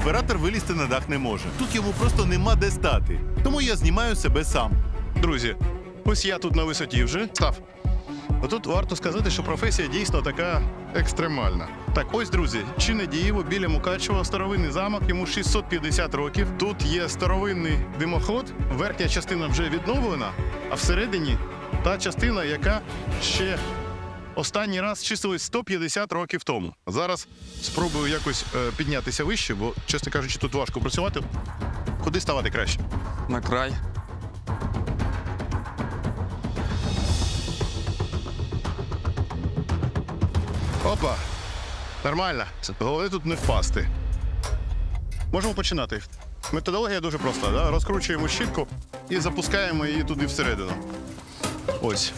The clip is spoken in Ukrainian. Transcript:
оператор вилізти на дах не може. Тут йому просто нема де стати. Тому я знімаю себе сам. Друзі, ось я тут на висоті вже став. Отут варто сказати, що професія дійсно така екстремальна. Так, ось, друзі, чи не дієво біля Мукачева старовинний замок, йому 650 років. Тут є старовинний димоход, верхня частина вже відновлена, а всередині та частина, яка ще останній раз числилась 150 років тому. Зараз спробую якось е, піднятися вище, бо, чесно кажучи, тут важко працювати. Куди ставати краще? На край. Опа! Нормально. Головне тут не впасти. Можемо починати. Методологія дуже проста. Да? Розкручуємо щітку і запускаємо її туди всередину. Ось.